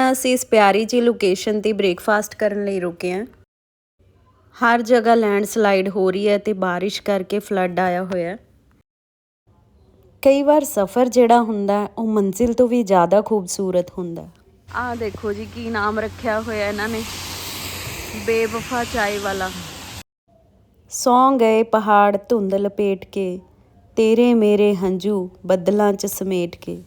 ਹੁਣ ਅਸੀਂ ਇਸ ਪਿਆਰੀ ਜਿਹੀ ਲੋਕੇਸ਼ਨ ਤੇ ਬ੍ਰੇਕਫਾਸਟ ਕਰਨ ਲਈ ਰੁਕੇ ਹਾਂ। ਹਰ ਜਗ੍ਹਾ ਲੈਂਡਸਲਾਈਡ ਹੋ ਰਹੀ ਹੈ ਤੇ ਬਾਰਿਸ਼ ਕਰਕੇ ਫਲੱਡ ਆਇਆ ਹੋਇਆ ਕਈ ਵਾਰ ਸਫ਼ਰ ਜਿਹੜਾ ਹੁੰਦਾ ਉਹ ਮੰਜ਼ਿਲ ਤੋਂ ਵੀ ਜ਼ਿਆਦਾ ਖੂਬਸੂਰਤ ਹੁੰਦਾ ਆ ਦੇਖੋ ਜੀ ਕੀ ਨਾਮ ਰੱਖਿਆ ਹੋਇਆ ਇਹਨਾਂ ਨੇ। ਬੇਵਫਾ ਚਾय ਵਾਲਾ। ਸੌਂ ਗਏ ਪਹਾੜ ਧੁੰਦ ਲਪੇਟ ਕੇ ਤੇਰੇ ਮੇਰੇ ਹੰਝੂ ਬੱਦਲਾਂ 'ਚ ਸਮੇਟ ਕੇ।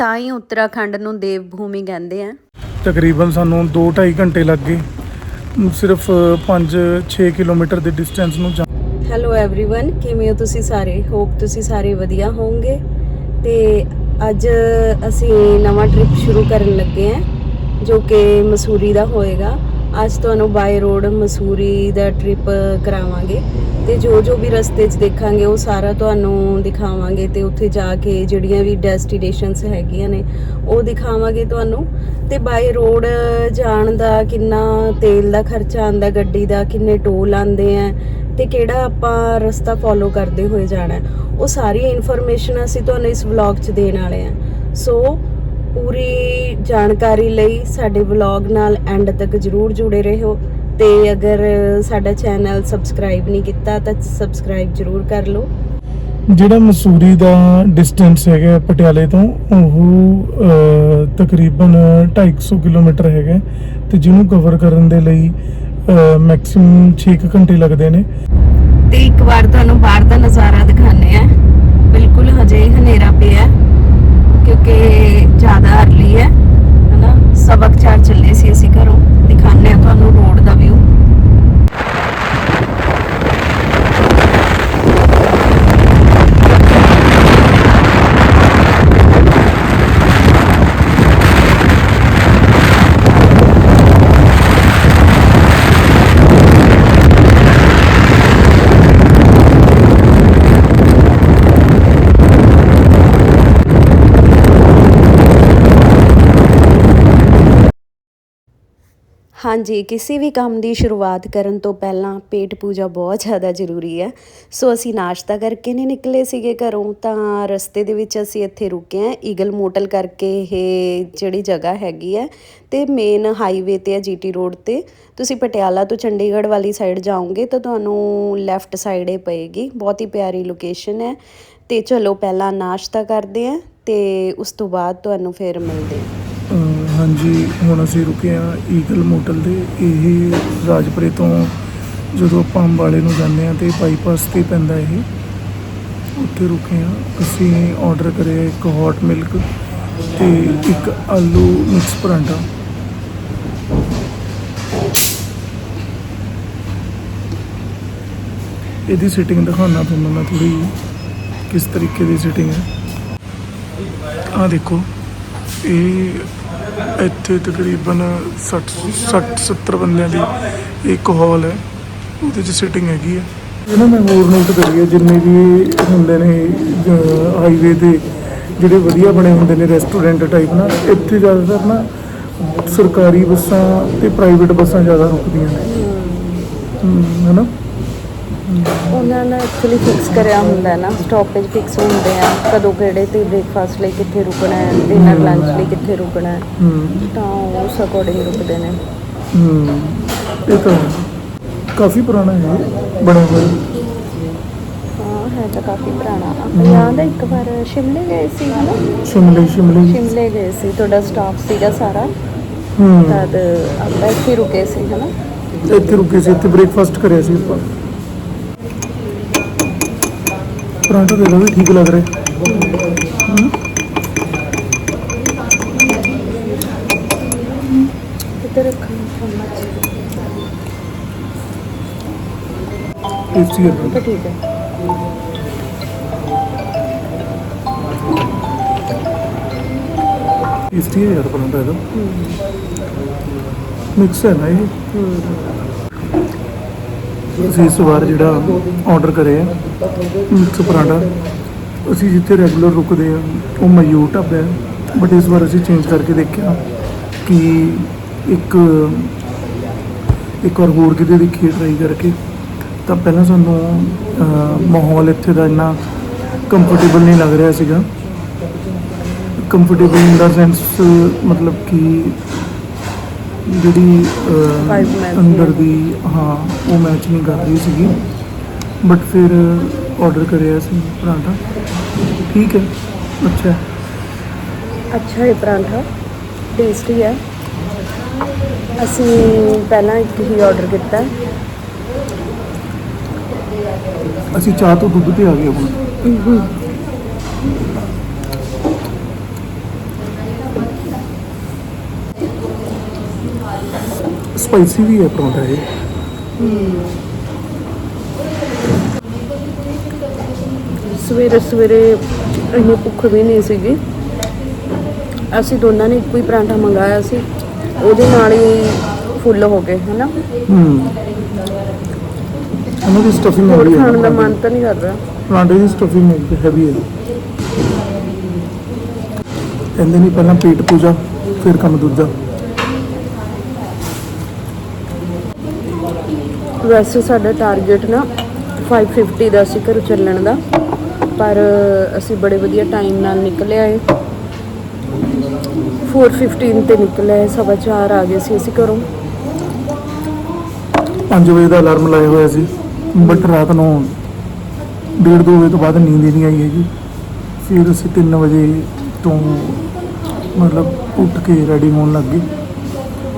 ਤਾਂ ਹੀ ਉੱਤਰਾਖੰਡ ਨੂੰ ਦੇਵ ਭੂਮੀ ਕਹਿੰਦੇ ਆ ਤਕਰੀਬਨ ਸਾਨੂੰ 2.5 ਘੰਟੇ ਲੱਗ ਗਏ ਸਿਰਫ 5-6 ਕਿਲੋਮੀਟਰ ਦੇ ਡਿਸਟੈਂਸ ਨੂੰ ਜਾ- ਹੈਲੋ एवरीवन ਕਿਵੇਂ ਹੋ ਤੁਸੀਂ ਸਾਰੇ ਹੋਪ ਤੁਸੀਂ ਸਾਰੇ ਵਧੀਆ ਹੋਵੋਗੇ ਤੇ ਅੱਜ ਅਸੀਂ ਨਵਾਂ ਟ੍ਰਿਪ ਸ਼ੁਰੂ ਕਰਨ ਲੱਗੇ ਹਾਂ ਜੋ ਕਿ ਮਸੂਰੀ ਦਾ ਹੋਏਗਾ ਅੱਜ ਤੁਹਾਨੂੰ ਬਾਈ ਰੋਡ ਮਸੂਰੀ ਦਾ ਟ੍ਰਿਪ ਕਰਾਵਾਂਗੇ ਤੇ ਜੋ ਜੋ ਵੀ ਰਸਤੇ 'ਚ ਦੇਖਾਂਗੇ ਉਹ ਸਾਰਾ ਤੁਹਾਨੂੰ ਦਿਖਾਵਾਂਗੇ ਤੇ ਉੱਥੇ ਜਾ ਕੇ ਜਿਹੜੀਆਂ ਵੀ ਡੈਸਟੀਨੇਸ਼ਨਸ ਹੈਗੀਆਂ ਨੇ ਉਹ ਦਿਖਾਵਾਂਗੇ ਤੁਹਾਨੂੰ। ਤੇ ਬਾਈ ਰੋਡ ਜਾਣ ਦਾ ਕਿੰਨਾ ਤੇਲ ਦਾ ਖਰਚਾ ਆਂਦਾ ਗੱਡੀ ਦਾ, ਕਿੰਨੇ ਟੋਲ ਆਂਦੇ ਆ ਤੇ ਕਿਹੜਾ ਆਪਾਂ ਰਸਤਾ ਫੋਲੋ ਕਰਦੇ ਹੋਏ ਜਾਣਾ। ਉਹ ਸਾਰੀ ਇਨਫੋਰਮੇਸ਼ਨ ਅਸੀਂ ਤੁਹਾਨੂੰ ਇਸ ਵਲੌਗ 'ਚ ਦੇਣ ਵਾਲੇ ਆ। ਸੋ ਪੂਰੀ ਜਾਣਕਾਰੀ ਲਈ ਸਾਡੇ ਵਲੌਗ ਨਾਲ ਐਂਡ ਤੱਕ ਜਰੂਰ ਜੁੜੇ ਰਹੋ। ਤੇ ਅਗਰ ਸਾਡਾ ਚੈਨਲ ਸਬਸਕ੍ਰਾਈਬ ਨਹੀਂ ਕੀਤਾ ਤਾਂ ਸਬਸਕ੍ਰਾਈਬ ਜਰੂਰ ਕਰ ਲਓ। ਜਿਹੜਾ ਮਸੂਰੀ ਦਾ ਡਿਸਟੈਂਸ ਹੈਗਾ ਪਟਿਆਲੇ ਤੋਂ ਉਹ ਤਕਰੀਬਨ 250 ਕਿਲੋਮੀਟਰ ਹੈਗਾ ਤੇ ਜਿਹਨੂੰ ਕਵਰ ਕਰਨ ਦੇ ਲਈ ਮੈਕਸਿਮਮ 6 ਘੰਟੇ ਲੱਗਦੇ ਨੇ। ਤੇ ਇੱਕ ਵਾਰ ਤੁਹਾਨੂੰ ਬਾਹਰ ਦਾ ਨਜ਼ਾਰਾ ਦਿਖਾਣੇ ਆ ਬਿਲਕੁਲ ਹਜੇ ਹਨੇਰਾ ਪਿਆ ਹੈ, ਕਿਉਂਕਿ ਜ਼ਿਆਦਾ ਅਰਲੀ ਹੈ, ਹਨਾ? ਸਬਕ ਚਾਰ ਚੱਲੇ ਸੀ ਅਸੀਂ ਘਰੋਂ ਦਿਖਾਣੇ ਆ ਤੁਹਾਨੂੰ ਰੋਡ ਦਾ ਵਿਊ ਹਾਂਜੀ, ਕਿਸੇ ਵੀ ਕੰਮ ਦੀ ਸ਼ੁਰੂਆਤ ਕਰਨ ਤੋਂ ਪਹਿਲਾਂ ਪੇਟ ਪੂਜਾ ਬਹੁਤ ਜ਼ਿਆਦਾ ਜ਼ਰੂਰੀ ਹੈ। ਸੋ ਅਸੀਂ ਨਾਸ਼ਤਾ ਕਰਕੇ ਨਹੀਂ ਨਿਕਲੇ ਸੀਗੇ ਘਰੋਂ, ਤਾਂ ਰਸਤੇ ਦੇ ਵਿੱਚ ਅਸੀਂ ਇੱਥੇ ਰੁਕੇ ਹਾਂ, ਈਗਲ ਮੋਟਲ ਕਰਕੇ ਇਹ ਜਿਹੜੀ ਜਗ੍ਹਾ ਹੈਗੀ ਹੈ ਤੇ ਮੇਨ ਹਾਈਵੇ ਤੇ ਹੈ ਜੀਟੀ ਰੋਡ ਤੇ। ਤੁਸੀਂ ਪਟਿਆਲਾ ਤੋਂ ਚੰਡੀਗੜ੍ਹ ਵਾਲੀ ਸਾਈਡ ਜਾਓਗੇ ਤਾਂ ਤੁਹਾਨੂੰ ਲੈਫਟ ਸਾਈਡ ਇਹ ਪਏਗੀ, ਬਹੁਤ ਹੀ ਪਿਆਰੀ ਲੋਕੇਸ਼ਨ ਹੈ। ਤੇ ਚਲੋ, ਪਹਿਲਾਂ ਨਾਸ਼ਤਾ ਕਰਦੇ ਹਾਂ ਤੇ ਉਸ ਤੋਂ ਬਾਅਦ ਤੁਹਾਨੂੰ ਫਿਰ ਮਿਲਦੇ ਹਾਂ। ਹਾਂਜੀ, ਹੁਣ ਅਸੀਂ ਰੁਕੇ ਆ ਈਗਲ ਮੋਟਲ ਦੇ। ਇਹ ਰਾਜਪੁਰੇ ਤੋਂ ਜਦੋਂ ਆਪਾਂ ਅੰਬਾਲੇ ਨੂੰ ਜਾਂਦੇ ਆ ਤੇ ਬਾਈਪਾਸ ਤੇ ਪੈਂਦਾ ਇਹ, ਉੱਥੇ ਰੁਕੇ ਆ ਅਸੀਂ ਆਰਡਰ ਕਰਿਆ ਇੱਕ ਹੌਟ ਮਿਲਕ ਤੇ ਇੱਕ ਆਲੂ ਮਿਕਸ ਪਰਾਂਠਾ। ਇਹਦੀ ਸਿਟਿੰਗ ਦਿਖਾਉਣਾ ਤੁਹਾਨੂੰ ਮੈਂ ਥੋੜੀ ਕਿਸ ਤਰੀਕੇ ਦੀ ਸਿਟਿੰਗ ਹੈ। ਆ ਦੇਖੋ, ਇਹ ਇੱਥੇ ਤਕਰੀਬਨ 60 60 70 ਬੰਦਿਆਂ ਦੀ ਇੱਕ ਹਾਲ ਹੈ। ਉਹਦੇ 'ਚ ਸਿਟਿੰਗ ਹੈਗੀ ਹੈ। ਇਹਨਾਂ ਮੈਂ ਹੋਰ ਨੋਟ ਕਰੀਏ ਜਿੰਨੇ ਵੀ ਹੁੰਦੇ ਨੇ ਹਾਈਵੇ ਤੇ ਜਿਹੜੇ ਵਧੀਆ ਬਣੇ ਹੁੰਦੇ ਨੇ ਰੈਸਟੋਰੈਂਟ ਟਾਈਪ ਨਾ ਇੱਥੇ ਜ਼ਿਆਦਾਤਰ ਨਾ ਸਰਕਾਰੀ ਬੱਸਾਂ ਤੇ ਪ੍ਰਾਈਵੇਟ ਬੱਸਾਂ ਜ਼ਿਆਦਾ ਰੁਕਦੀਆਂ ਨੇ। ਹਮ, ਹਨਾ? ਉਹਨਾਂ ਨੇ ਐਕਚੁਅਲੀ ਫਿਕਸ ਕਰਿਆ ਹੁੰਦਾ ਹੈ ਨਾ ਸਟਾਪੇਜ ਫਿਕਸ ਹੁੰਦੇ ਆ ਕਦੋਂ ਕਿਹੜੇ ਤੇ ਬ੍ਰੇਕਫਾਸਟ ਲਈ ਕਿੱਥੇ ਰੁਕਣਾ ਹੈ ਡਿਨਰ ਲੰਚ ਲਈ ਕਿੱਥੇ ਰੁਕਣਾ ਹੈ ਤਾਂ ਉਸ ਅਕੋਰਡਿੰਗ ਰੁਕਦੇ ਨੇ। ਹਮ ਇਹ ਤਾਂ ਹੈ। ਕਾਫੀ ਪੁਰਾਣਾ ਹੈ ਬਣਿਆ ਹੋਇਆ। ਹਾਂ ਹੈ ਤਾਂ ਕਾਫੀ ਪੁਰਾਣਾ। ਆਪਾਂ ਯਾਦ ਹੈ ਇੱਕ ਵਾਰ ਸ਼ਿਮਲੇ ਗਏ ਸੀ ਹਨਾ ਸ਼ਿਮਲੇ ਸ਼ਿਮਲੇ। ਸ਼ਿਮਲੇ ਗਏ ਸੀ ਤੁਹਾਡਾ ਸਟਾਫ ਸੀਗਾ ਸਾਰਾ। ਹਮ ਤਦ ਆਪਾਂ ਇੱਥੇ ਰੁਕੇ ਸੀ ਹਨਾ ਇੱਥੇ ਰੁਕੇ ਸੀ ਇੱਥੇ ਬ੍ਰੇਕਫਾਸਟ ਕਰਿਆ ਸੀ ਆਪਾਂ। ਪਰਾਂਠਾ ਦੇ ਵੀ ਠੀਕ ਲੱਗ ਰਿਹਾ। ਕਿੱਧਰ ਰੱਖਾਂ ਚਮਚ ਟੇਸਟੀ ਹੈ ਠੀਕ ਹੈ। ਟੇਸਟੀ ਹੈ ਯਾਰ ਪਰਾਂਠਾ ਇਹਦਾ। ਮਿਕਸ ਹੈ ਨਾ ਇਹ। ਅਸੀਂ ਇਸ ਵਾਰ ਜਿਹੜਾ ਆਰਡਰ ਕਰਿਆ ਮਿਕਸ ਪਰਾਂਠਾ, ਅਸੀਂ ਜਿੱਥੇ ਰੈਗੂਲਰ ਰੁਕਦੇ ਆ, ਉਹ ਮਯੂਰ ਢਾਬਾ ਹੈ ਬਟ ਇਸ ਵਾਰ ਅਸੀਂ ਚੇਂਜ ਕਰਕੇ ਦੇਖਿਆ ਕਿ ਇੱਕ ਇੱਕ ਵਾਰ ਹੋਰ ਕਿਤੇ ਦੇਖੀਏ ਟਰਾਈ ਕਰਕੇ, ਤਾਂ ਪਹਿਲਾਂ ਸਾਨੂੰ ਮਾਹੌਲ ਇੱਥੇ ਦਾ ਇੰਨਾ ਕੰਫਰਟੇਬਲ ਨਹੀਂ ਲੱਗ ਰਿਹਾ ਸੀਗਾ। ਕੰਫਰਟੇਬਲ ਇਨ ਦਾ ਸੈਂਸ ਮਤਲਬ ਕਿ ਜਿਹੜੀ ਅੰਦਰ। ਦੀ ਹਾਂ ਉਹ ਮੈਚ ਨਹੀਂ ਕਰ ਰਹੀ ਸੀਗੀ। ਬਟ ਫਿਰ ਆਰਡਰ ਕਰਿਆ ਸੀ ਪਰਾਂਠਾ। ਠੀਕ ਹੈ। ਅੱਛਾ। ਅੱਛਾ ਹੈ ਪਰਾਂਠਾ। ਟੇਸਟੀ ਹੈ। ਅਸੀਂ ਪਹਿਲਾਂ ਇੱਕ ਹੀ ਆਰਡਰ ਕੀਤਾ। ਅਸੀਂ ਚਾਹ ਤੋਂ ਦੁੱਧ ਤੇ ਆ ਗਏ ਹੁਣ। ਸਪਾਈਸੀ ਵੀ ਹੈ ਪਰੌਂਠਾ ਇਹ। ਸਵੇਰੇ ਸਵੇਰੇ ਇੰਨੀ ਭੁੱਖ ਵੀ ਨਹੀਂ ਸੀਗੀ। ਅਸੀਂ ਦੋਨਾਂ ਨੇ ਇੱਕੋ ਹੀ ਪਰਾਂਠਾ ਮੰਗਾਇਆ ਸੀ। ਉਹਦੇ ਨਾਲ ਹੀ ਫੁੱਲ ਹੋ ਗਏ ਹਨਾ? ਹੂੰ। ਇਹਨਾਂ ਦੀ ਸਟਫਿੰਗ ਹੋਰ ਹੈਗੀ ਹੈ ਖਾਣ ਦਾ ਮਨ ਤਾਂ ਨਹੀਂ ਕਰ ਰਿਹਾ ਪਰਾਂਠੇ ਦੀ ਸਟਫਿੰਗ ਹੈਗੀ ਹੈਵੀ ਹੈ। ਕਹਿੰਦੇ ਨਹੀਂ ਪਹਿਲਾਂ ਪੇਟ ਪੂਜਾ ਫਿਰ ਕੰਮ ਦੂਜਾ। ਵੈਸੇ ਸਾਡਾ ਟਾਰਗੇਟ ਨਾ 550 ਦਾ ਸੀ ਘਰੋਂ ਚੱਲਣ ਦਾ ਪਰ ਅਸੀਂ ਬੜੇ ਵਧੀਆ ਟਾਈਮ ਨਾਲ ਨਿਕਲੇ ਆਏ। 415 ਤੇ ਨਿਕਲੇ ਆਏ, ਸਵਾ ਚਾਰ ਆ ਗਏ ਸੀ ਅਸੀਂ ਘਰੋਂ। 5 ਵਜੇ ਦਾ ਅਲਾਰਮ ਲਾਇਆ ਹੋਇਆ ਸੀ ਬਟ ਰਾਤ ਨੂੰ ਡੇਢ ਦੋ ਵਜੇ ਤੋਂ ਬਾਅਦ ਨੀਂਦ ਹੀ ਨਹੀਂ ਆਈ ਹੈਗੀ। ਫਿਰ ਅਸੀਂ 3 ਵਜੇ ਤੋਂ ਮਤਲਬ ਉੱਠ ਕੇ ਰੈਡੀ ਹੋਣ ਲੱਗ ਗਏ।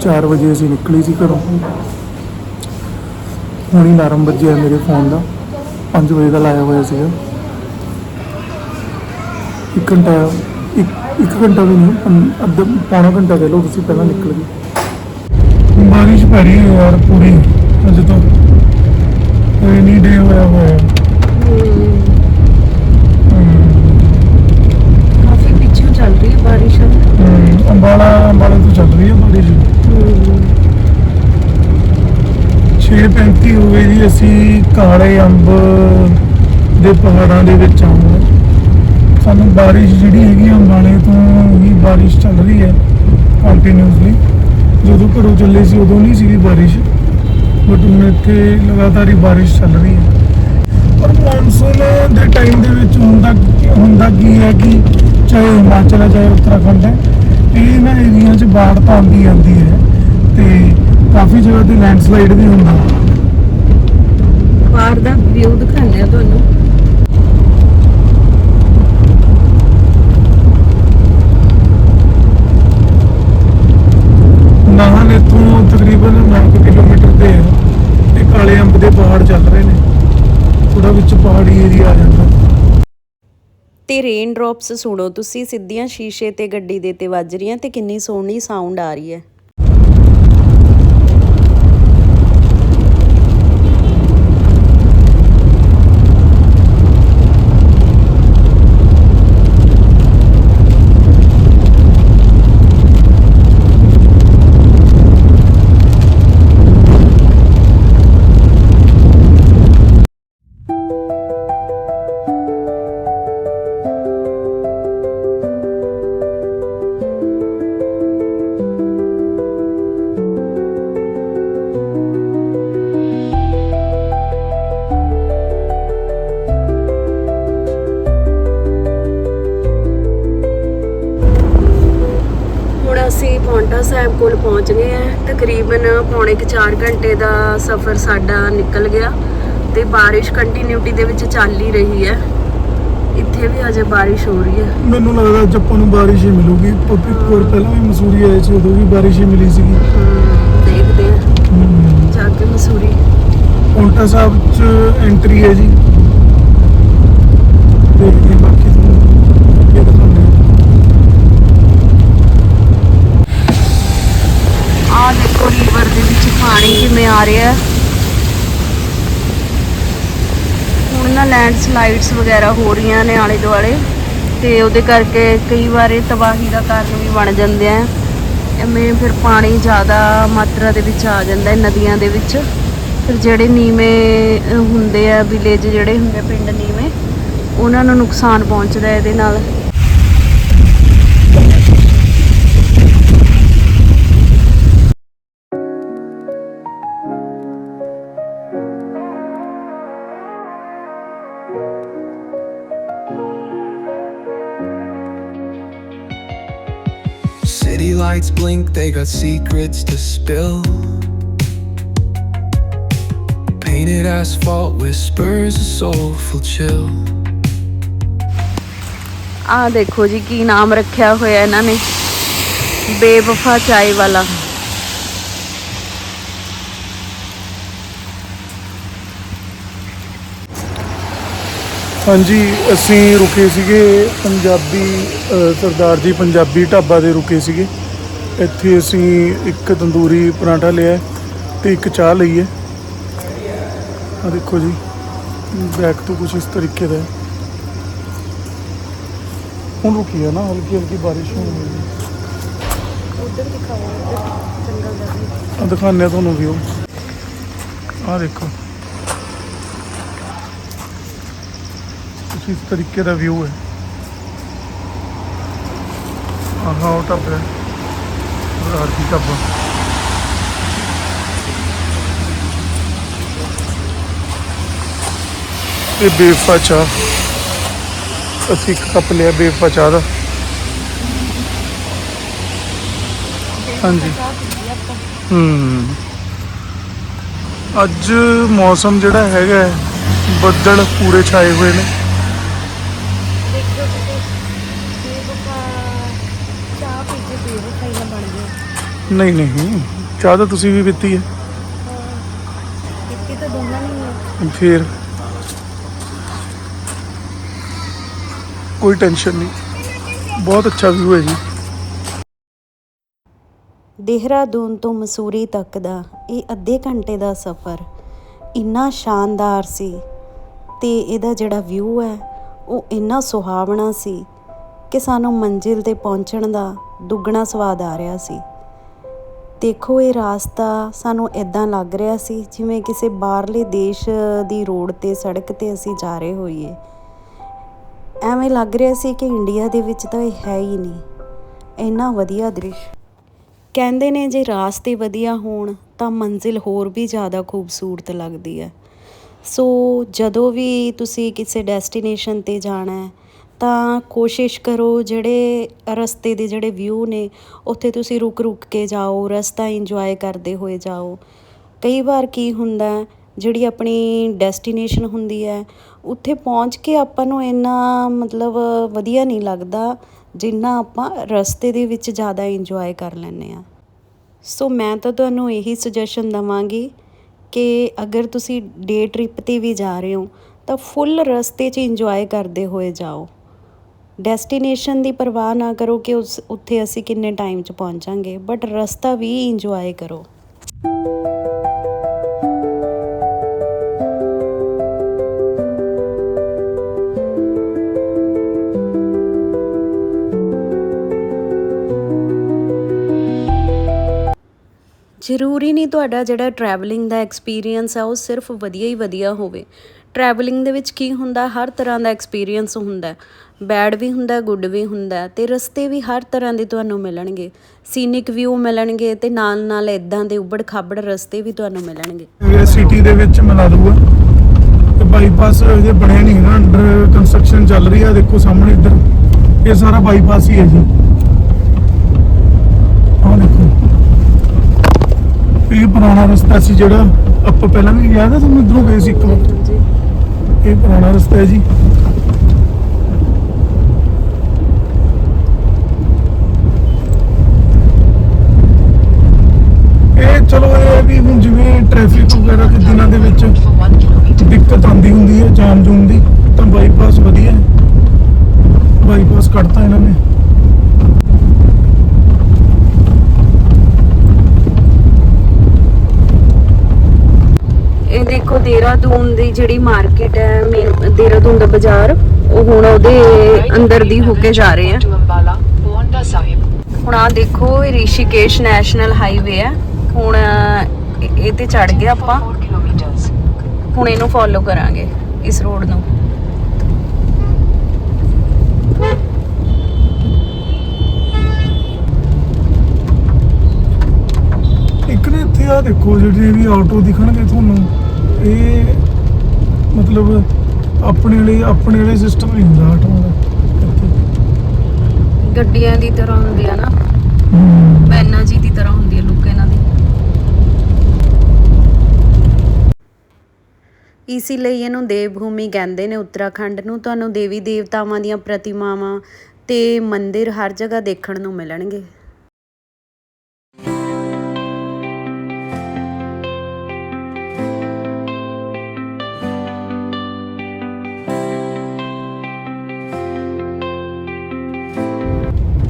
4 ਵਜੇ ਅਸੀਂ ਨਿਕਲੇ ਸੀ ਘਰੋਂ। ਹੁਣ ਹੀ ਅਲਾਰਮ ਵੱਜਿਆ ਮੇਰੇ ਫੋਨ ਦਾ। 5 ਵਜੇ ਦਾ ਲਾਇਆ ਹੋਇਆ ਸੀਗਾ। ਇੱਕ ਘੰਟਾ, ਇੱਕ ਇੱਕ ਘੰਟਾ ਵੀ ਨਹੀਂ ਅੱਧਾ, ਪੌਣਾ ਘੰਟਾ ਕਹਿ ਲਓ, ਤੁਸੀਂ ਪਹਿਲਾਂ ਨਿਕਲ ਗਏ। ਬਾਰਿਸ਼ ਪੈ ਰਹੀ ਹੈ ਯਾਰ ਪੂਰੀ, ਅੱਜ ਤੋਂ। ਰੇਨੀ ਡੇ ਹੋਇਆ ਹੋਇਆ ਹੈ ਕਾਫੀ ਪਿੱਛੇ ਚੱਲ ਰਹੀ ਹੈ ਬਾਰਿਸ਼ ਹਮ, ਅੰਬਾਲਾ ਅੰਬਾਲਾ ਤੋਂ ਚੱਲ ਰਹੀ ਹੈ ਬਾਰਿਸ਼ 6:35 ਅਸੀਂ ਕਾਲੇ ਅੰਬ ਦੇ ਪਹਾੜਾਂ ਦੇ ਵਿੱਚ ਆਉਂਦੇ ਸਾਨੂੰ ਬਾਰਿਸ਼ ਜਿਹੜੀ ਹੈਗੀ ਆ ਅੰਬਾਲੇ ਤੋਂ ਹੀ ਬਾਰਿਸ਼ ਚੱਲ ਰਹੀ ਹੈ ਕੰਟੀਨਿਊਸਲੀ ਜਦੋਂ ਘਰੋਂ ਚੱਲੇ ਸੀ, ਉਦੋਂ ਨਹੀਂ ਸੀਗੀ ਬਾਰਿਸ਼ ਬਟ ਹੁਣ ਇੱਥੇ ਲਗਾਤਾਰ ਹੀ ਬਾਰਿਸ਼ ਚੱਲ ਰਹੀ ਹੈ। ਪਰ ਮੌਨਸੂਨ ਦੇ ਟਾਈਮ ਦੇ ਵਿੱਚ ਹੁੰਦਾ ਹੁੰਦਾ ਕੀ ਹੈ ਕਿ ਚਾਹੇ ਹਿਮਾਚਲ ਹੈ ਚਾਹੇ ਉੱਤਰਾਖੰਡ ਹੈ, ਇਹ ਨਾ ਏਰੀਆ 'ਚ ਬਾੜ ਤਾਂ ਆਉਂਦੀ ਆਉਂਦੀ ਹੈ ਤੇ ਕਾਫੀ ਜਗ੍ਹਾ ਤੇ ਲੈਂਡਸਲਾਈਡ ਵੀ ਹੁੰਦਾ। ਬਾਹਰ ਦਾ ਵਿਊ ਦਿਖਾਉਂਦੇ ਆ ਤੁਹਾਨੂੰ। ਨਾਹਨ ਇੱਥੋਂ ਤਕਰੀਬਨ 9 ਕਿਲੋਮੀਟਰ ਤੇ ਹੈ। ਤੇ ਕਾਲੇ ਅੰਬ ਦੇ ਪਹਾੜ ਚੱਲ ਰਹੇ ਨੇ। ਥੋੜਾ ਵਿੱਚ ਪਹਾੜੀ ਏਰੀਆ ਆ ਜਾਂਦਾ। ਤੇ ਰੇਨ ਡ੍ਰੌਪਸ ਸੁਣੋ ਤੁਸੀਂ ਸਿੱਧੀਆਂ ਸ਼ੀਸ਼ੇ ਤੇ ਗੱਡੀ ਦੇ ਤੇ ਵੱਜ ਰਹੀਆਂ ਤੇ ਕਿੰਨੀ ਸੋਹਣੀ ਸਾਊਂਡ ਆ ਰਹੀ ਹੈ। ਪਹੁੰਚ ਗਏ ਆ। ਤਕਰੀਬਨ ਪੌਣੇ ਕੁ 4 ਘੰਟੇ ਦਾ ਸਫ਼ਰ ਸਾਡਾ ਨਿਕਲ ਗਿਆ ਤੇ ਬਾਰਿਸ਼ ਕੰਟੀਨਿਊਟੀ ਦੇ ਵਿੱਚ ਚੱਲ ਹੀ ਰਹੀ ਹੈ। ਇੱਥੇ ਵੀ ਅਜੇ ਬਾਰਿਸ਼ ਹੋ ਰਹੀ ਹੈ। ਮੈਨੂੰ ਲੱਗਦਾ ਅੱਜ ਆਪਾਂ ਨੂੰ ਬਾਰਿਸ਼ ਹੀ ਮਿਲੂਗੀ। ਇੱਕ ਵਾਰ ਪਹਿਲਾਂ ਵੀ ਮਸੂਰੀ ਆਏ ਸੀ ਉਦੋਂ ਵੀ ਬਾਰਿਸ਼ ਹੀ ਮਿਲੀ ਸੀਗੀ। ਦੇਖਦੇ ਆ। ਜਾ ਕੇ ਮਸੂਰੀ। ਪੌਂਟਾ ਸਾਹਿਬ ਚ ਐਂਟਰੀ ਹੈ ਜੀ। ਦੇਖਦੇ ਹਾਂ ਬਾਕੀ ਤੁਹਾਨੂੰ ਅੱਗੇ ਦਿਖਾਉਂਦੇ ਹਾਂ ਆ ਦੇਖੋ ਰੀਵਰ ਦੇ ਵਿੱਚ ਪਾਣੀ ਕਿਵੇਂ ਆ ਰਿਹਾ ਹੁਣ ਨਾ ਲੈਂਡ ਸਲਾਈਡਸ ਵਗੈਰਾ ਹੋ ਰਹੀਆਂ ਨੇ ਆਲੇ ਦੁਆਲੇ ਤੇ ਉਹਦੇ ਕਰਕੇ ਕਈ ਵਾਰ ਤਬਾਹੀ ਦਾ ਕਾਰਨ ਵੀ ਬਣ ਜਾਂਦੇ ਆ। ਐਵੇਂ ਫਿਰ ਪਾਣੀ ਜ਼ਿਆਦਾ ਮਾਤਰਾ ਦੇ ਵਿੱਚ ਆ ਜਾਂਦਾ ਹੈ ਨਦੀਆਂ ਦੇ ਵਿੱਚ। ਫਿਰ ਜਿਹੜੇ ਨੀਵੇਂ ਹੁੰਦੇ ਆ ਵਿਲੇਜ ਜਿਹੜੇ ਹੁੰਦੇ ਆ ਪਿੰਡ ਨੀਵੇਂ, ਉਹਨਾਂ ਨੂੰ ਨੁਕਸਾਨ ਪਹੁੰਚਦਾ ਇਹਦੇ ਨਾਲ। Lights blink, they got secrets to spill. Painted asphalt whispers a soulful chill. ਆ ਦੇਖੋ ਜੀ ਕੀ ਨਾਮ ਰੱਖਿਆ ਹੋਇਆ ਇਹਨਾਂ ਨੇ ਬੇਵਫਾ ਚਾय ਵਾਲਾ ਹਾਂਜੀ ਅਸੀਂ ਰੁਕੇ ਸੀਗੇ ਪੰਜਾਬੀ ਅ, ਸਰਦਾਰ ਜੀ ਪੰਜਾਬੀ ਢਾਬਾ ਦੇ ਰੁਕੇ ਸੀਗੇ ਇੱਥੇ ਅਸੀਂ ਇੱਕ ਤੰਦੂਰੀ ਪਰਾਂਠਾ ਲਿਆ ਤੇ ਇੱਕ ਚਾਹ ਲਈ ਹੈ। ਆ ਦੇਖੋ ਜੀ ਬੈਕ ਤੋਂ ਕੁਝ ਇਸ ਤਰੀਕੇ ਦਾ ਹੈ। ਹੁਣ ਰੁਕੀ ਹੈ ਨਾ ਹਲਕੀ ਹਲਕੀ ਬਾਰਿਸ਼ ਹੋਣ ਲੱਗੀ ਉਧਰ ਦਿਖਾਓ ਜੰਗਲ ਦਾ ਦਿਖਾਉਂਦੇ ਆ ਤੁਹਾਨੂੰ ਵੀਓ ਆ ਦੇਖੋ। ਕੁਛ ਇਸ ਤਰੀਕੇ ਦਾ ਵਿਊ ਹੈ। ਆਹ ਉਹ ਢਾਬਾ ਹੈ। ਆਰਤੀ ਢਾਬਾ ਇਹ ਬੇਫਾ ਚਾਹ ਅਸੀਂ ਇੱਕ ਕੱਪ ਲਿਆ ਬੇਫਾ ਚਾਹ ਦਾ। ਹਾਂਜੀ। ਹੂੰ। ਅੱਜ ਮੌਸਮ ਜਿਹੜਾ ਹੈਗਾ ਬੱਦਲ ਪੂਰੇ ਛਾਏ ਹੋਏ ਨੇ ਦੇਖੋ ਤੁਸੀਂ ਬੇਵਫਾ ਚਾਹ ਪੀ ਕੇ ਬੇਵਫਾ ਹੀ ਨਾ ਬਣ ਗਏ ਨਹੀਂ ਨਹੀਂ। ਚਾਹ ਤਾਂ ਤੁਸੀਂ ਵੀ ਪੀਤੀ ਹੈ। ਕਿਤੇ ਤਾਂ ਦੋਨਾਂ ਨਹੀਂ ਹੈ। ਫਿਰ ਕੋਈ ਟੈਨਸ਼ਨ ਨਹੀਂ। ਬਹੁਤ ਅੱਛਾ ਵਿਊ ਹੈ ਜੀ। ਦੇਹਰਾਦੂਨ ਤੋਂ ਮਸੂਰੀ ਤੱਕ ਦਾ ਇਹ ਅੱਧੇ ਘੰਟੇ ਦਾ ਸਫ਼ਰ ਇੰਨਾ ਸ਼ਾਨਦਾਰ ਸੀ ਤੇ ਇਹਦਾ ਜਿਹੜਾ ਵਿਊ ਹੈ ਉਹ ਇੰਨਾ ਸੁਹਾਵਣਾ ਸੀ ਕਿ ਸਾਨੂੰ ਮੰਜ਼ਿਲ ਤੇ ਪਹੁੰਚਣ ਦਾ ਦੁੱਗਣਾ ਸਵਾਦ ਆ ਰਿਹਾ ਸੀ। ਦੇਖੋ ਇਹ ਰਾਸਤਾ ਸਾਨੂੰ ਇਦਾਂ ਲੱਗ ਰਿਹਾ ਸੀ, ਜਿਵੇਂ ਕਿਸੇ ਬਾਹਰਲੇ ਦੇਸ਼ ਦੀ ਰੋਡ ਤੇ, ਸੜਕ ਤੇ ਅਸੀਂ ਜਾ ਰਹੇ ਹੋਈਏ। ਐਵੇਂ ਲੱਗ ਰਿਹਾ ਸੀ ਕਿ ਇੰਡੀਆ ਦੇ ਵਿੱਚ ਤਾਂ ਇਹ ਹੈ ਹੀ ਨਹੀਂ। ਇੰਨਾ ਵਧੀਆ ਦ੍ਰਿਸ਼। ਕਹਿੰਦੇ ਨੇ ਜੇ ਰਾਸਤੇ ਵਧੀਆ ਹੋਣ, ਤਾਂ ਮੰਜ਼ਿਲ ਹੋਰ ਵੀ ਜ਼ਿਆਦਾ ਖੂਬਸੂਰਤ ਲੱਗਦੀ ਹੈ। ਸੋ ਜਦੋਂ ਵੀ ਤੁਸੀਂ ਕਿਸੇ ਡੈਸਟੀਨੇਸ਼ਨ ਤੇ ਜਾਣਾ ਹੈ ਤਾਂ ਕੋਸ਼ਿਸ਼ ਕਰੋ ਜਿਹੜੇ ਰਸਤੇ ਦੇ ਜਿਹੜੇ ਵਿਊ ਨੇ, ਉੱਥੇ ਤੁਸੀਂ ਰੁਕ ਰੁਕ ਕੇ ਜਾਓ, ਰਸਤਾ ਇੰਜੋਏ ਕਰਦੇ ਹੋਏ ਜਾਓ। ਕਈ ਵਾਰ ਕੀ ਹੁੰਦਾ, ਜਿਹੜੀ ਆਪਣੀ ਡੈਸਟੀਨੇਸ਼ਨ ਹੁੰਦੀ ਹੈ, ਉੱਥੇ ਪਹੁੰਚ ਕੇ ਆਪਾਂ ਨੂੰ ਇੰਨਾ ਮਤਲਬ ਵਧੀਆ ਨਹੀਂ ਲੱਗਦਾ, ਜਿੰਨਾ ਆਪਾਂ ਰਸਤੇ ਦੇ ਵਿੱਚ ਜ਼ਿਆਦਾ ਇੰਜੋਏ ਕਰ ਲੈਂਦੇ ਆ ਸੋ ਮੈਂ ਤਾਂ ਤੁਹਾਨੂੰ ਇਹੀ ਸੁਜੈਸ਼ਨ ਦਵਾਂਗੀ ਕਿ ਅਗਰ ਤੁਸੀਂ ਡੇ ਟ੍ਰਿਪ ਤੇ ਵੀ ਜਾ ਰਹੇ ਹੋ, ਤਾਂ ਫੁੱਲ ਰਸਤੇ 'ਚ ਇੰਜੋਏ ਕਰਦੇ ਹੋਏ ਜਾਓ। ਡੈਸਟੀਨੇਸ਼ਨ ਦੀ ਪਰਵਾਹ ਨਾ ਕਰੋ ਕਿ ਉਸ ਉੱਥੇ ਅਸੀਂ ਕਿੰਨੇ ਟਾਈਮ 'ਚ ਪਹੁੰਚਾਂਗੇ ਬਟ ਰਸਤਾ ਵੀ ਇੰਜੋਏ ਕਰੋ। ਜ਼ਰੂਰੀ ਨਹੀਂ ਤੁਹਾਡਾ ਜਿਹੜਾ ਟਰੈਵਲਿੰਗ ਦਾ ਐਕਸਪੀਰੀਅੰਸ ਆ, ਉਹ ਸਿਰਫ ਵਧੀਆ ਹੀ ਵਧੀਆ ਹੋਵੇ। ਟਰੈਵਲਿੰਗ ਦੇ ਵਿੱਚ ਕੀ ਹੁੰਦਾ? ਹਰ ਤਰ੍ਹਾਂ ਦਾ ਐਕਸਪੀਰੀਅੰਸ ਹੁੰਦਾ। ਬੈਡ ਵੀ ਹੁੰਦਾ ਗੁੱਡ ਵੀ ਹੁੰਦਾ ਤੇ ਰਸਤੇ ਵੀ ਹਰ ਤਰ੍ਹਾਂ ਦੇ ਤੁਹਾਨੂੰ ਮਿਲਣਗੇ। ਸੀਨਿਕ ਵਿਊ ਮਿਲਣਗੇ ਤੇ ਨਾਲ ਨਾਲ ਇਦਾਂ ਦੇ ਉੱਬੜ ਖਾਬੜ ਰਸਤੇ ਵੀ ਤੁਹਾਨੂੰ ਮਿਲਣਗੇ। ਇਹ ਦੇ ਵਿੱਚ ਮਿਲਾ ਦੂਗਾ ਤੇ ਬਾਈਪਾਸ ਜੇ ਬਣਿਆ ਨਹੀਂ ਹੈਗਾ ਅੰਡਰ ਕੰਸਟਰਕਸ਼ਨ ਚੱਲ ਰਹੀ ਆ, ਦੇਖੋ ਸਾਹਮਣੇ ਇੱਧਰ। ਇਹ ਸਾਰਾ ਬਾਈਪਾਸ ਹੀ ਹੈ ਜੀ। ਆਹ ਦੇਖੋ। ਇਹ ਪੁਰਾਣਾ ਰਸਤਾ ਸੀ ਜਿਹੜਾ ਆਪਾਂ ਪਹਿਲਾਂ ਵੀ ਗਿਆ ਤਾਂ ਤੁਹਾਨੂੰ ਇਧਰੋਂ ਗਏ ਸੀ ਇੱਕ ਵਾਰ? ਇਹ ਪੁਰਾਣਾ ਰਸਤਾ ਹੈ ਜੀ ਇਹ ਚਲੋ ਇਹ ਹੈ ਵੀ ਹੁਣ ਜਿਵੇਂ ਟ੍ਰੈਫਿਕ ਵਗੈਰਾ ਦੇ ਦਿਨਾਂ ਦੇ ਵਿੱਚ ਦਿੱਕਤ ਆਉਂਦੀ ਹੁੰਦੀ ਹੈ, ਜਾਮ ਜੂਮ ਦੀ, ਤਾਂ ਬਾਈਪਾਸ ਵਧੀਆ ਹੈ। ਬਾਈਪਾਸ ਕੱਢਤਾ ਇਹਨਾਂ ਨੇ। ਇਹ ਦੇਖੋ, ਦੇਹਰਾਦੂਨ ਦੀ ਜਿਹੜੀ ਮਾਰਕੀਟ ਹੈ ਮੇਨ ਦੇਹਰਾਦੂਨ ਦਾ ਬਾਜ਼ਾਰ, ਉਹ ਹੁਣ ਉਹਦੇ ਅੰਦਰ ਦੀ ਹੋ ਕੇ ਜਾ ਰਹੇ ਆ। ਹੁਣ ਆ ਦੇਖੋ, ਇਹ ਰਿਸ਼ੀਕੇਸ਼ ਨੈਸ਼ਨਲ ਹਾਈਵੇ ਹੈ। ਹੁਣ ਇਹ ਤੇ ਚੜ ਗਏ ਆਪਾਂ। 4 kilometers. ਹੁਣ ਇਹਨੂੰ ਫੋਲੋ ਕਰਾਂਗੇ ਇਸ ਰੋਡ ਨੂੰ। ਇੱਕ ਨੇ ਇੱਥੇ ਆ ਦੇਖੋ ਜਿਹੜੇ ਵੀ ਆਟੋ ਦਿਖਣਗੇ ਤੁਹਾਨੂੰ ਇਹ ਮਤਲਬ ਆਪਣੇ ਵਾਲੇ ਆਪਣੇ ਵਾਲੇ ਸਿਸਟਮ ਨਹੀਂ ਹੁੰਦਾ ਆਟੋਆਂ ਦਾ। ਗੱਡੀਆਂ ਦੀ ਤਰ੍ਹਾਂ ਹੁੰਦੀ ਆ ਨਾ ਵੈਨਾਂ ਜੀ ਦੀ ਤਰ੍ਹਾਂ ਹੁੰਦੀ ਹੈ ਲੁੱਕ ਇਹਨਾਂ ਦੀ। ਇਸੇ ਲਈ ਇਹਨੂੰ ਦੇਵ ਭੂਮੀ ਕਹਿੰਦੇ ਨੇ ਉੱਤਰਾਖੰਡ ਨੂੰ। ਤੁਹਾਨੂੰ ਦੇਵੀ ਦੇਵਤਾਵਾਂ ਦੀਆਂ ਪ੍ਰਤਿਮਾਵਾਂ ਤੇ ਮੰਦਿਰ ਹਰ ਜਗ੍ਹਾ ਦੇਖਣ ਨੂੰ ਮਿਲਣਗੇ।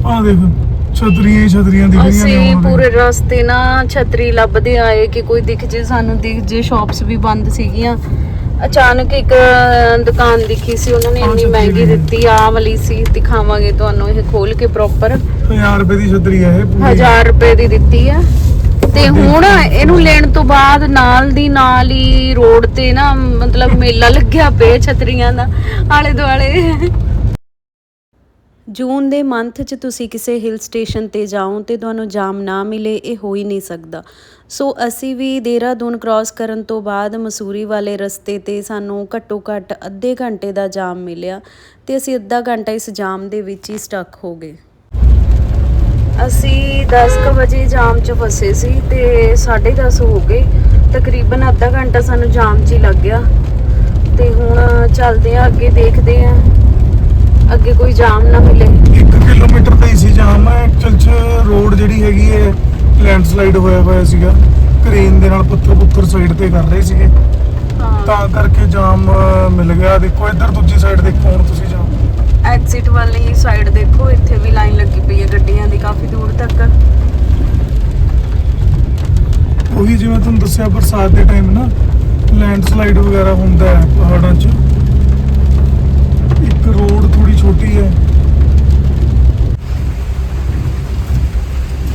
ਆਹ ਦੇਖ ਛਤਰੀਆਂ ਹੀ ਛਤਰੀਆਂ ਦਿਖ ਰਹੀਆਂ ਨੇ ਅਸੀਂ। ਪੂਰੇ ਰਸਤੇ ਨਾ ਛਤਰੀ ਲੱਭਦੇ ਆਏ ਕਿ ਕੋਈ ਦਿਖ ਜੇ ਸਾਨੂੰ ਦਿਖ ਜੇ ਸ਼ਾਪਸ ਵੀ ਬੰਦ ਸੀਗੀਆਂ ਅਚਾਨਕ ਇੱਕ ਦੁਕਾਨ ਦਿਖੀ ਸੀ ਉਹਨਾਂ ਨੇ ਇੰਨੀ ਮਹਿੰਗੀ। ਦਿੱਤੀ ਆ ਵਾਲੀ ਸੀ ਦਿਖਾਵਾਂਗੇ ਤੁਹਾਨੂੰ ਇਹ ਖੋਲ ਕੇ ਪ੍ਰੋਪਰ 1000 ਰੁਪਏ ਦੀ ਛਤਰੀ ਹੈ ਇਹ ਪੂਰੀ। 1000 ਰੁਪਏ ਦੀ ਦਿੱਤੀ ਆ ਤੇ ਹੁਣ ਇਹਨੂੰ ਲੈਣ ਤੋਂ ਬਾਅਦ ਨਾਲ ਦੀ ਨਾਲ ਹੀ ਰੋਡ ਤੇ ਨਾ ਮਤਲਬ ਮੇਲਾ ਲੱਗਿਆ ਪਿਆ ਛਤਰੀਆਂ ਦਾ ਆਲੇ ਦੁਆਲੇ ਜੂਨ ਦੇ ਮੰਥ 'ਚ ਤੁਸੀਂ ਕਿਸੇ ਹਿਲ ਸਟੇਸ਼ਨ ਤੇ ਜਾਓ ਤੇ ਤੁਹਾਨੂੰ ਜਾਮ ਨਾ ਮਿਲੇ, ਇਹ ਹੋ ਹੀ ਨਹੀਂ ਸਕਦਾ। ਸੋ ਅਸੀਂ ਵੀ ਦੇਹਰਾਦੂਨ ਕ੍ਰਾਸ ਕਰਨ ਤੋਂ ਬਾਅਦ ਮਸੂਰੀ ਵਾਲੇ ਰਸਤੇ ਤੇ ਸਾਨੂੰ ਘੱਟੋ ਘੱਟ ਅੱਧੇ ਘੰਟੇ ਦਾ ਜਾਮ ਮਿਲਿਆ ਤੇ ਅਸੀਂ ਅੱਧਾ ਘੰਟਾ ਇਸ ਜਾਮ ਦੇ ਵਿੱਚ ਹੀ ਸਟਕ ਹੋ ਗਏ। ਅਸੀਂ 10:00 ਵਜੇ ਜਾਮ 'ਚ ਫਸੇ ਸੀ ਤੇ 10:30 ਹੋ ਗਏ। ਤਕਰੀਬਨ ਅੱਧਾ ਘੰਟਾ ਸਾਨੂੰ ਜਾਮ 'ਚ ਹੀ ਲੱਗ ਗਿਆ। ਤੇ ਹੁਣ ਚੱਲਦੇ ਆ ਅੱਗੇ ਦੇਖਦੇ ਆ ਅੱਗੇ ਕੋਈ ਜਾਮ ਨਾ ਮਿਲੇ। ਇੱਕ ਕਿਲੋਮੀਟਰ ਤੇ ਹੀ ਸੀ ਜਾਮ ਹੈ ਐਕਚੁਅਲ ਚ ਰੋਡ ਜਿਹੜੀ ਹੈਗੀ ਹੈ ਲੈਂਡਸਲਾਈਡ ਹੋਇਆ ਹੋਇਆ ਸੀਗਾ। ਕ੍ਰੇਨ ਦੇ ਨਾਲ ਪੱਥਰ ਪੁੱਥਰ ਸਾਈਡ ਤੇ ਕਰ ਰਹੇ ਸੀਗੇ। ਤਾਂ ਕਰਕੇ ਜਾਮ ਮਿਲ ਗਿਆ। ਦੇਖੋ ਇੱਧਰ ਦੂਜੀ ਸਾਈਡ ਦੇਖੋ ਹੁਣ ਤੁਸੀਂ ਜਾਮ ਐਗਜ਼ਿਟ ਵਾਲੀ ਸਾਈਡ ਦੇਖੋ ਇੱਥੇ ਵੀ ਲਾਈਨ ਲੱਗੀ ਪਈ ਹੈ ਗੱਡੀਆਂ ਦੀ ਕਾਫੀ ਦੂਰ ਤੱਕ। ਉਹੀ ਜਿਵੇਂ ਤੁਹਾਨੂੰ ਦੱਸਿਆ ਬਰਸਾਤ ਦੇ ਟਾਈਮ ਨਾ ਲੈਂਡਸਲਾਈਡ ਵਗੈਰਾ ਹੁੰਦਾ ਹੈ ਪਹਾੜਾਂ 'ਚ। ਇੱਕ ਰੋਡ ਥੋੜੀ ਛੋਟੀ ਹੈ।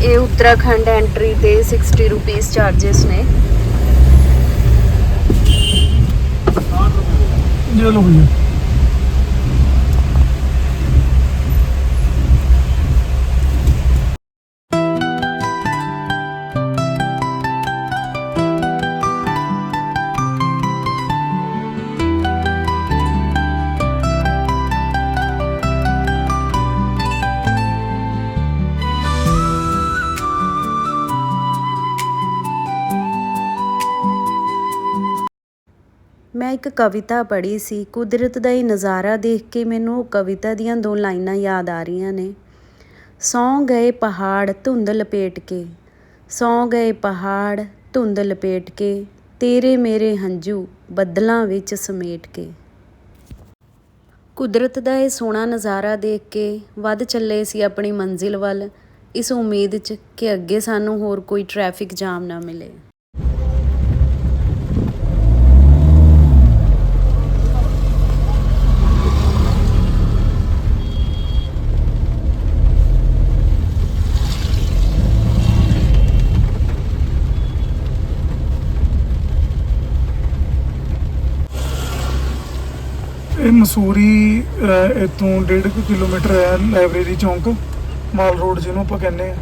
ਇਹ ਉੱਤਰਾਖੰਡ ਐਂਟਰੀ ਤੇ 60 ਰੁਪਏ ਚਾਰजेस ਨੇ। ਚਲੋ ਭਈਆ। ਇੱਕ ਕਵਿਤਾ ਪੜ੍ਹੀ ਸੀ। ਕੁਦਰਤ ਦਾ ਇਹ ਨਜ਼ਾਰਾ ਦੇਖ ਕੇ ਮੈਨੂੰ ਉਹ ਕਵਿਤਾ ਦੀਆਂ ਦੋ ਲਾਈਨਾਂ ਯਾਦ ਆ ਰਹੀਆਂ ਨੇ। ਸੌਂ ਗਏ ਪਹਾੜ ਧੁੰਦ ਲਪੇਟ ਕੇ, ਸੌਂ ਗਏ ਪਹਾੜ ਧੁੰਦ ਲਪੇਟ ਕੇ, ਤੇਰੇ ਮੇਰੇ ਹੰਝੂ ਬੱਦਲਾਂ ਵਿੱਚ ਸਮੇਟ ਕੇ। ਕੁਦਰਤ ਦਾ ਇਹ ਸੋਹਣਾ ਨਜ਼ਾਰਾ ਦੇਖ ਕੇ ਵੱਧ ਚੱਲੇ ਸੀ ਆਪਣੀ ਮੰਜ਼ਿਲ ਵੱਲ। ਇਸ ਉਮੀਦ 'ਚ ਕਿ ਅੱਗੇ ਸਾਨੂੰ ਹੋਰ ਕੋਈ ਟ੍ਰੈਫਿਕ ਜਾਮ ਨਾ ਮਿਲੇ। ਇਹ ਮਸੂਰੀ ਅਹ, ਇੱਥੋਂ 1.5 ਕਿਲੋਮੀਟਰ ਹੈ ਲਾਇਬ੍ਰੇਰੀ ਚੌਂਕ ਮਾਲ ਰੋਡ ਜਿਹਨੂੰ ਆਪਾਂ ਕਹਿੰਦੇ ਆ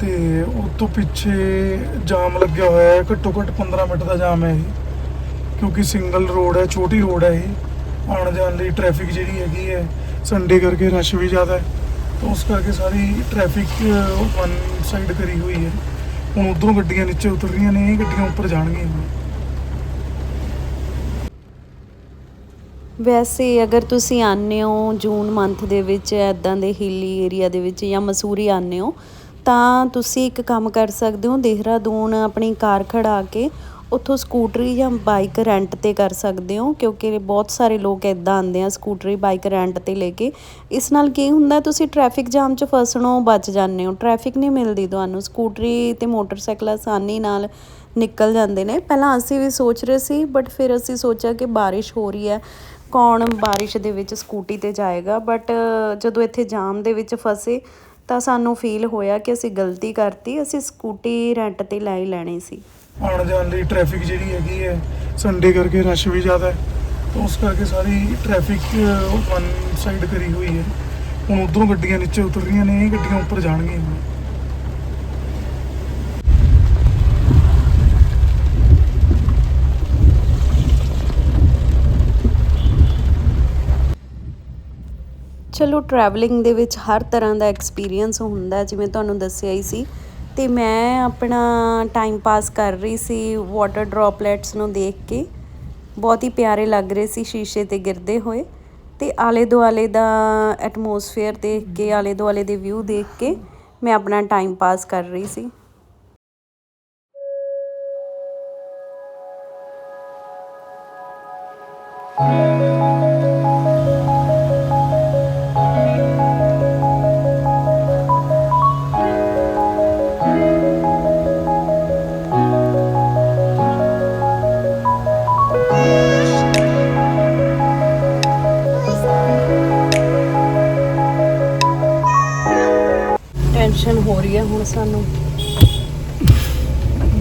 ਤੇ ਉਸ ਤੋਂ ਪਿੱਛੇ ਜਾਮ ਲੱਗਿਆ ਹੋਇਆ ਹੈ ਘੱਟੋ ਘੱਟ 15 ਮਿੰਟ ਦਾ ਜਾਮ ਹੈ ਇਹ। ਕਿਉਂਕਿ ਸਿੰਗਲ ਰੋਡ ਹੈ ਛੋਟੀ ਰੋਡ ਹੈ ਇਹ। ਆਉਣ ਜਾਣ ਲਈ ਟ੍ਰੈਫਿਕ ਜਿਹੜੀ ਹੈਗੀ ਹੈ ਸੰਡੇ ਕਰਕੇ ਰਸ਼ ਵੀ ਜ਼ਿਆਦਾ ਹੈ। ਤਾਂ ਉਸ ਕਰਕੇ ਸਾਰੀ ਟ੍ਰੈਫਿਕ ਵਨ ਸਾਈਡ ਕਰੀ ਹੋਈ ਹੈ। ਹੁਣ ਉਧਰੋਂ ਗੱਡੀਆਂ ਨੀਚੇ ਉਤਰ ਰਹੀਆਂ ਨੇ ਗੱਡੀਆਂ ਉੱਪਰ ਜਾਣਗੀਆਂ। ਵੈਸੇ ਅਗਰ ਤੁਸੀਂ ਆਨੇ ਹੋ ਜੂਨ ਮੰਥ ਦੇ ਵਿੱਚ ਐਦਾਂ ਦੇ ਹਿੱਲੀ ਏਰੀਆ ਦੇ ਵਿੱਚ ਜਾਂ ਮਸੂਰੀ ਆਨੇ ਹੋ, ਤਾਂ ਤੁਸੀਂ ਇੱਕ ਕੰਮ ਕਰ ਸਕਦੇ ਹੋ, ਦੇਹਰਾਦੂਨ ਆਪਣੀ ਕਾਰ ਖੜਾ ਕੇ ਉੱਥੋਂ ਸਕੂਟਰੀ ਜਾਂ ਬਾਈਕ ਰੈਂਟ ਤੇ ਕਰ ਸਕਦੇ ਹੋ, ਕਿਉਂਕਿ ਬਹੁਤ ਸਾਰੇ ਲੋਕ ਐਦਾਂ ਆਉਂਦੇ ਆ ਸਕੂਟਰੀ ਬਾਈਕ ਰੈਂਟ ਤੇ ਲੈ ਕੇ। ਇਸ ਨਾਲ ਕੀ ਹੁੰਦਾ, ਤੁਸੀਂ ਟ੍ਰੈਫਿਕ ਜਾਮ 'ਚ ਫਸਣੋਂ ਬਚ ਜਾਂਦੇ ਹੋ। ਟ੍ਰੈਫਿਕ ਨਹੀਂ ਮਿਲਦੀ ਤੁਹਾਨੂੰ, ਸਕੂਟਰੀ ਤੇ ਮੋਟਰਸਾਈਕਲ ਆਸਾਨੀ ਨਾਲ ਨਿਕਲ ਜਾਂਦੇ ਨੇ। ਪਹਿਲਾਂ ਅਸੀਂ ਵੀ ਸੋਚ ਰਹੇ ਸੀ ਬਟ ਫਿਰ ਅਸੀਂ ਸੋਚਿਆ ਕਿ ਬਾਰਿਸ਼ ਹੋ ਰਹੀ ਹੈ। ਕੌਣ ਬਾਰਿਸ਼ ਦੇ ਵਿੱਚ ਸਕੂਟੀ ਤੇ ਜਾਏਗਾ ਬਟ ਜਦੋਂ ਇੱਥੇ ਜਾਮ ਦੇ ਵਿੱਚ ਫਸੇ, ਤਾਂ ਸਾਨੂੰ ਫੀਲ ਹੋਇਆ ਕਿ ਅਸੀਂ ਗਲਤੀ ਕਰਤੀ, ਅਸੀਂ ਸਕੂਟੀ ਰੈਂਟ ਤੇ ਲੈ ਹੀ ਲੈਣੀ ਸੀ। ਆਉਣ ਜਾਣ ਲਈ ਟ੍ਰੈਫਿਕ ਜਿਹੜੀ ਹੈਗੀ ਹੈ ਸੰਡੇ ਕਰਕੇ ਰਸ਼ ਵੀ ਜ਼ਿਆਦਾ ਹੈ, ਤਾਂ ਉਸ ਕਰਕੇ ਸਾਰੀ ਟ੍ਰੈਫਿਕ ਵਨ ਸਾਈਡ ਕਰੀ ਹੋਈ ਹੈ। ਹੁਣ ਉਧਰੋਂ ਗੱਡੀਆਂ ਨੀਚੇ ਉਤਰ ਰਹੀਆਂ ਨੇ ਗੱਡੀਆਂ ਉੱਪਰ ਜਾਣਗੀਆਂ। ਚਲੋ ਟਰੈਵਲਿੰਗ ਦੇ ਵਿੱਚ ਹਰ ਤਰ੍ਹਾਂ ਦਾ ਐਕਸਪੀਰੀਅੰਸ ਹੁੰਦਾ ਜਿਵੇਂ ਤੁਹਾਨੂੰ ਦੱਸਿਆ ਹੀ ਸੀ। ਤੇ ਮੈਂ ਆਪਣਾ ਟਾਈਮ ਪਾਸ ਕਰ ਰਹੀ ਸੀ ਵਾਟਰ ਡ੍ਰੌਪਲੇਟਸ ਨੂੰ ਦੇਖ ਕੇ। ਬਹੁਤ ਹੀ ਪਿਆਰੇ ਲੱਗ ਰਹੇ ਸੀ ਸ਼ੀਸ਼ੇ ਤੇ ਗਿਰਦੇ ਹੋਏ। ਤੇ ਆਲੇ ਦੁਆਲੇ ਦਾ ਐਟਮੋਸਫੇਅਰ ਦੇਖ ਕੇ ਆਲੇ ਦੁਆਲੇ ਦੇ ਵਿਊ ਦੇਖ ਕੇ ਮੈਂ ਆਪਣਾ ਟਾਈਮ ਪਾਸ ਕਰ ਰਹੀ ਸੀ। ਟੈਨਸ਼ਨ ਹੋ ਰਹੀ ਹੈ ਹੁਣ ਸਾਨੂੰ।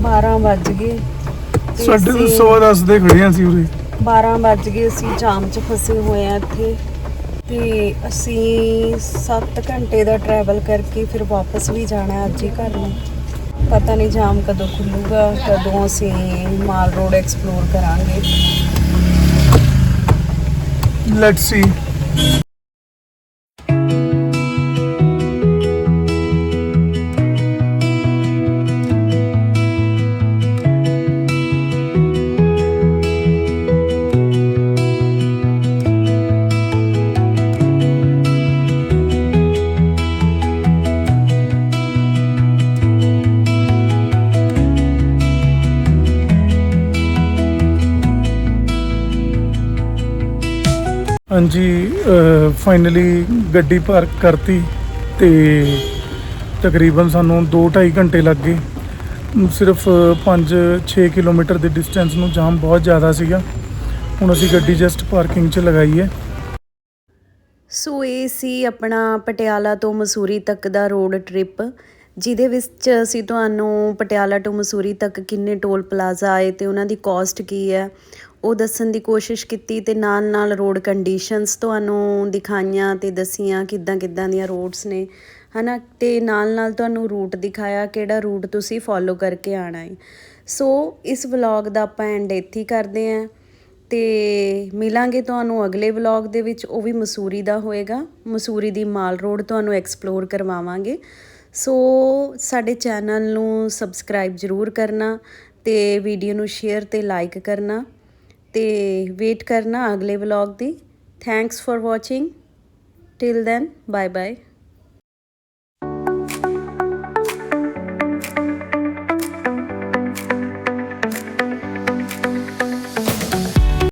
12 ਵੱਜ ਗਏ। ਤੇ ਸਾਡੇ ਤੋਂ ਅਸੀਂ- ਸਵਾ ਦਸ ਦੇ ਖੜੇ ਹਾਂ ਅਸੀਂ ਉਰੇ। 12 ਵੱਜ ਗਏ ਅਸੀਂ ਜਾਮ 'ਚ ਫਸੇ ਹੋਏ ਆ ਇੱਥੇ। ਤੇ ਅਸੀਂ 7 ਘੰਟੇ ਦਾ ਟਰੈਵਲ ਕਰਕੇ ਫਿਰ ਵਾਪਸ ਵੀ ਜਾਣਾ ਹੈ ਅੱਜ ਹੀ ਘਰ ਨੂੰ। ਪਤਾ ਨਹੀਂ ਜਾਮ ਕਦੋਂ ਖੁੱਲੂਗਾ ਕਦੋਂ ਅਸੀਂ ਮਾਲ ਰੋਡ ਐਕਸਪਲੋਰ ਕਰਾਂਗੇ। ਲੈਟਸ ਸੀ ਹਾਂਜੀ ਫਾਈਨਲੀ ਗੱਡੀ ਪਾਰਕ ਕਰਤੀ ਤੇ ਤਕਰੀਬਨ ਸਾਨੂੰ 2.5 ਘੰਟੇ ਲੱਗ ਗਏ। ਸਿਰਫ 5-6 ਕਿਲੋਮੀਟਰ ਦੇ ਡਿਸਟੈਂਸ ਨੂੰ ਜਾਮ ਬਹੁਤ ਜ਼ਿਆਦਾ ਸੀਗਾ। ਹੁਣ ਅਸੀਂ ਗੱਡੀ ਜਸਟ ਪਾਰਕਿੰਗ 'ਚ ਲਗਾਈ ਹੈ। ਸੋ ਇਹ ਸੀ ਆਪਣਾ ਪਟਿਆਲਾ ਤੋਂ ਮਸੂਰੀ ਤੱਕ ਦਾ ਰੋਡ ਟ੍ਰਿਪ ਜਿਹਦੇ ਵਿੱਚ ਅਸੀਂ ਤੁਹਾਨੂੰ ਪਟਿਆਲਾ ਤੋਂ ਮਸੂਰੀ ਤੱਕ ਕਿੰਨੇ ਟੋਲ ਪਲਾਜ਼ਾ ਆਏ ਤੇ ਉਹਨਾਂ ਦੀ ਕਾਸਟ ਕੀ ਹੈ। ਉਹ ਦੱਸਣ ਦੀ ਕੋਸ਼ਿਸ਼ ਕੀਤੀ ਤੇ ਨਾਲ ਨਾਲ ਰੋਡ ਕੰਡੀਸ਼ਨਸ ਤੁਹਾਨੂੰ ਦਿਖਾਈਆਂ ਤੇ ਦਸੀਆਂ ਕਿੱਦਾਂ ਕਿੱਦਾਂ ਦੀਆਂ ਰੋਡਸ ਨੇ, ਹਨਾ? ਤੇ ਨਾਲ ਨਾਲ ਤੁਹਾਨੂੰ ਰੂਟ ਦਿਖਾਇਆ ਕਿਹੜਾ ਰੂਟ ਤੁਸੀਂ ਫੋਲੋ ਕਰਕੇ ਆਣਾ ਹੈ ਸੋ ਇਸ ਵਲੌਗ ਦਾ ਆਪਾਂ ਐਂਡ ਇੱਥੇ ਕਰਦੇ ਆਂ ਤੇ ਮਿਲਾਂਗੇ ਤੁਹਾਨੂੰ ਅਗਲੇ ਵਲੌਗ ਦੇ ਵਿੱਚ, ਉਹ ਵੀ ਮਸੂਰੀ ਦਾ ਹੋਏਗਾ। ਮਸੂਰੀ ਦੀ ਮਾਲ ਰੋਡ ਤੁਹਾਨੂੰ ਐਕਸਪਲੋਰ ਕਰਵਾਵਾਂਗੇ। ਸੋ ਸਾਡੇ ਚੈਨਲ ਨੂੰ ਸਬਸਕ੍ਰਾਈਬ ਜ਼ਰੂਰ ਕਰਨਾ ਤੇ ਵੀਡੀਓ ਨੂੰ ਸ਼ੇਅਰ ਤੇ ਲਾਈਕ ਕਰਨਾ। ਤੇ ਵੇਟ ਕਰਨਾ ਅਗਲੇ vlog the. Thanks for watching till then bye bye